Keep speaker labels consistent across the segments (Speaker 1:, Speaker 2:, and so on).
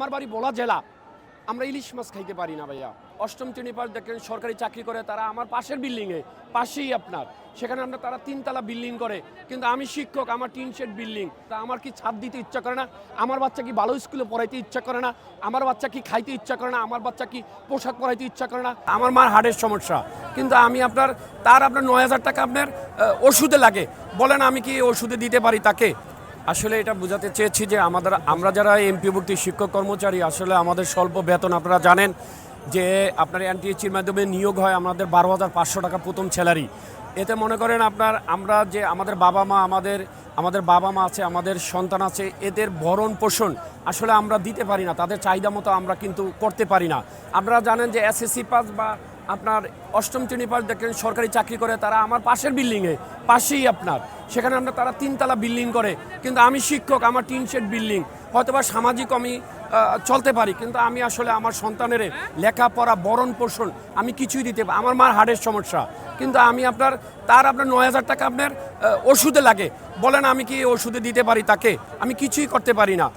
Speaker 1: আমার বাড়ি বলা জেলা। আমরা ইলিশ মাছ খাইতে পারি না ভাইয়া। অষ্টম শ্রেণি পাশ দেখেন সরকারি চাকরি করে, তারা আমার পাশের বিল্ডিংয়ে, পাশেই আপনার। সেখানে আমরা তারা তিনতলা বিল্ডিং করে, কিন্তু আমি শিক্ষক, আমার টিন শেড বিল্ডিং। তা আমার কি ছাদ দিতে ইচ্ছা করে না? আমার বাচ্চা কি ভালো স্কুলে পড়াইতে ইচ্ছা করে না? আমার বাচ্চা কি খাইতে ইচ্ছা করে না? আমার বাচ্চা কি পোশাক পরাইতে ইচ্ছা করে না? আমার মার হার্টের সমস্যা। কিন্তু আমি আপনার, তার আপনার নয় হাজার টাকা আপনার ওষুধে লাগে। বলেন আমি কি ওষুধে দিতে পারি তাকে? আসলে এটা বোঝাতে চেয়েছি যে আমাদের, আমরা যারা এমপিভুক্তি শিক্ষক কর্মচারী, আসলে আমাদের স্বল্প বেতন, আপনারা জানেন যে আপনার এনটিএসির মাধ্যমে নিয়োগ হয় আমাদের বারো হাজার পাঁচশো টাকা প্রথম স্যালারি। এতে মনে করেন আপনার, আমরা যে আমাদের বাবা মা, আমাদের আমাদের বাবা মা আছে, আমাদের সন্তান আছে, এদের ভরণ পোষণ আসলে আমরা দিতে পারি না, তাদের চাহিদা মতো আমরা কিন্তু করতে পারি না। আপনারা জানেন যে এসএসসি পাস বা আপনার অষ্টম শ্রেণি পাস দেখেন, সরকারি চাকরি করে, তারা আমার পাশের বিল্ডিংয়ে পাশেই আপনার। সেখানে আমরা তারা তিনতলা বিল্ডিং করে, কিন্তু আমি শিক্ষক, আমার টিন শেড বিল্ডিং হয়তোবা সামাজিক আমি চলতে পারি, কিন্তু আমি আসলে আমার সন্তানের লেখাপড়া বরণ পোষণ আমি কিছুই দিতে পা- আমার মার হাড়ের সমস্যা। কিন্তু আমি আপনার, তার আপনার নয় হাজার টাকা আপনার ওষুধে লাগে। বলেন আমি কি ওষুধে দিতে পারি তাকে? আমি কিছুই করতে পারি না।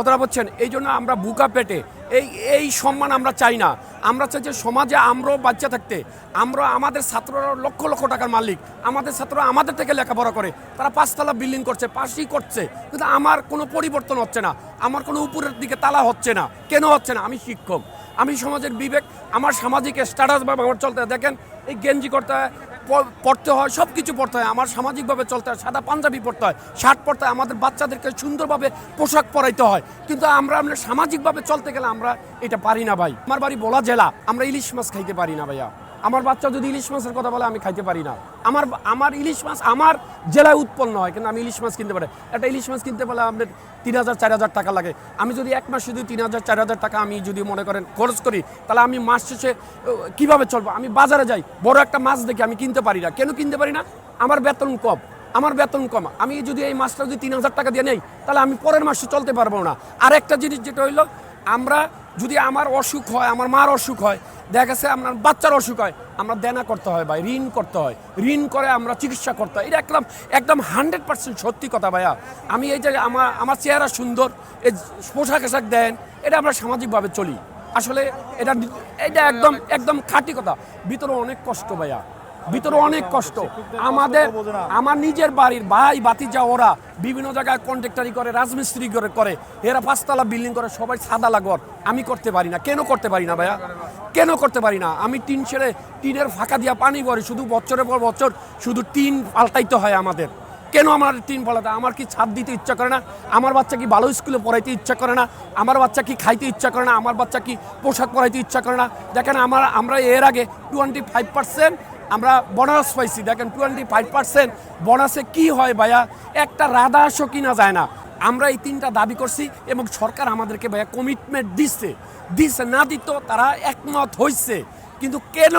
Speaker 1: কথাটা বলছেন, এই জন্য আমরা বুকা পেটে, এই এই সম্মান আমরা চাই না। আমরা চাই যে সমাজে আমরাও বাচ্চা থাকতে, আমরা আমাদের ছাত্ররা লক্ষ লক্ষ টাকার মালিক, আমাদের ছাত্ররা আমাদের থেকে লেখাপড়া করে, তারা পাঁচতলা বিল্ডিং করছে, পাশেই করছে, কিন্তু আমার কোনো পরিবর্তন হচ্ছে না, আমার কোনো উপরের দিকে তালা হচ্ছে না। কেন হচ্ছে না? আমি শিক্ষক, আমি সমাজের বিবেক, আমার সামাজিক স্ট্যাটাস বা আমার চলতে দেখেন, এই গেঞ্জি করতে পড়তে হয় সব কিছু পড়তে হয়। আমার সামাজিকভাবে চলতে হয়, সাদা পাঞ্জাবি পড়তে হয়, শার্ট পড়তে হয়, আমাদের বাচ্চাদেরকে সুন্দরভাবে পোশাক পরাইতে হয়। কিন্তু আমরা আমরা সামাজিকভাবে চলতে গেলে আমরা এটা পারি না ভাই। আমার বাড়ি বলা জেলা, আমরা ইলিশ মাছ খাইতে পারি না ভাইয়া। আমার বাচ্চা যদি ইলিশ মাছের কথা বলে, আমি খাইতে পারি না। আমার আমার ইলিশ মাছ আমার জেলায় উৎপন্ন হয়, কিন্তু আমি ইলিশ মাছ কিনতে পারি একটা ইলিশ মাছ কিনতে পারলে আপনার তিন হাজার, চার হাজার টাকা লাগে। আমি যদি এক মাস শুধু তিন হাজার, চার হাজার টাকা আমি যদি মনে করেন খরচ করি, তাহলে আমি মাস শেষে কীভাবে চলবো? আমি বাজারে যাই, বড় একটা মাছ দেখি আমি কিনতে পারি না। কেন কিনতে পারি না? আমার বেতন কম, আমার বেতন কম। আমি যদি এই মাসটা যদি তিন হাজার টাকা দিয়ে নেই, তাহলে আমি পরের মাসে চলতে পারব না। আর একটা জিনিস যেটা হইল, আমরা যদি আমার অসুখ হয়, আমার মার অসুখ হয়, দেখা গেছে আপনার বাচ্চার অসুখ হয়, আমরা দেনা করতে হয় ভাই, ঋণ করতে হয়। ঋণ করে আমরা চিকিৎসা করতে হয়। এটা একদম একদম হান্ড্রেড পার্সেন্ট সত্যি কথা ভাইয়া। আমি এই যে আমার আমার চেহারা সুন্দর, এই পোশাক আশাক দেন, এটা আমরা সামাজিকভাবে চলি। আসলে এটা এটা একদম একদম খাঁটি কথা। ভিতরে অনেক কষ্ট ভাইয়া। ভিতরে অনেক কষ্ট। আমাদের আমার নিজের বাড়ির ভাই বাতিজা ওরা বিভিন্ন জায়গায় কন্ট্রাক্টারি করে, রাজমিস্ত্রি করে করে। এরা পাঁচতলা বিল্ডিং করে, সবাই সাদা লাগর আমি করতে পারি না। কেন করতে পারি না ভাইয়া? কেন করতে পারি না? আমি টিন ছেড়ে টিনের ফাঁকা দিয়া পানি ভরি, শুধু বছরের পর বছর শুধু টিন পাল্টাইতে হয় আমাদের। কেন আমার টিন পালাতে আমার কি ছাদ দিতে ইচ্ছা করে না? আমার বাচ্চা কি ভালো স্কুলে পড়াইতে ইচ্ছা করে না? আমার বাচ্চা কি খাইতে ইচ্ছা করে না? আমার বাচ্চা কি পোশাক পরাইতে ইচ্ছা করে না? দেখেন আমার আমরা এর আগে টোয়েন্টি ফাইভ পার্সেন্ট বোনাস পাইছি। দেখেন টোয়েন্টি ফাইভ পার্সেন্ট বোনাসে কী হয় ভাইয়া? একটা রাধা আসো কিনা যায় না। আমরা এই তিনটা দাবি করছি এবং সরকার আমাদেরকে ভাইয়া কমিটমেন্ট দিচ্ছে দিচ্ছে না দিত তারা একমত হয়েছে কিন্তু কেন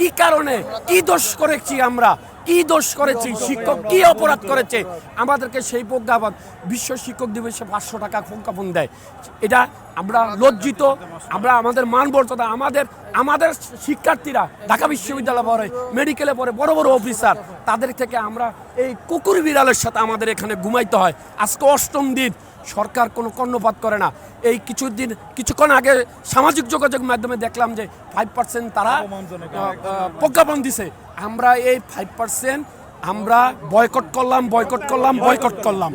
Speaker 1: কি কারণে? কি দোষ করেছি আমরা? কি দোষ করেছি? শিক্ষক কি অপরাধ করেছে? আমাদেরকে সেই প্রজ্ঞাপন বিশ্ব শিক্ষক দিবসে পাঁচশো টাকা প্রজ্ঞাপন দেয়। এটা আমরা লজ্জিত, আমরা আমাদের মান মর্যাদা আমাদের আমাদের শিক্ষার্থীরা, ঢাকা বিশ্ববিদ্যালয়ে পড়ে মেডিকেলে পড়ে বড় বড় অফিসার, তাদের থেকে আমরা এই কুকুর বিড়ালের সাথে আমাদের এখানে ঘুমাইতে হয়। আজকে অষ্টম দিন সরকার কোনো কর্ণপাত করে না। এই কিছুদিন কিছুক্ষণ আগে সামাজিক যোগাযোগ মাধ্যমে দেখলাম যে ফাইভ পার্সেন্ট তারা প্রজ্ঞাপন দিছে। আমরা এই ফাইভ পার্সেন্ট আমরা বয়কট করলাম বয়কট করলাম বয়কট করলাম।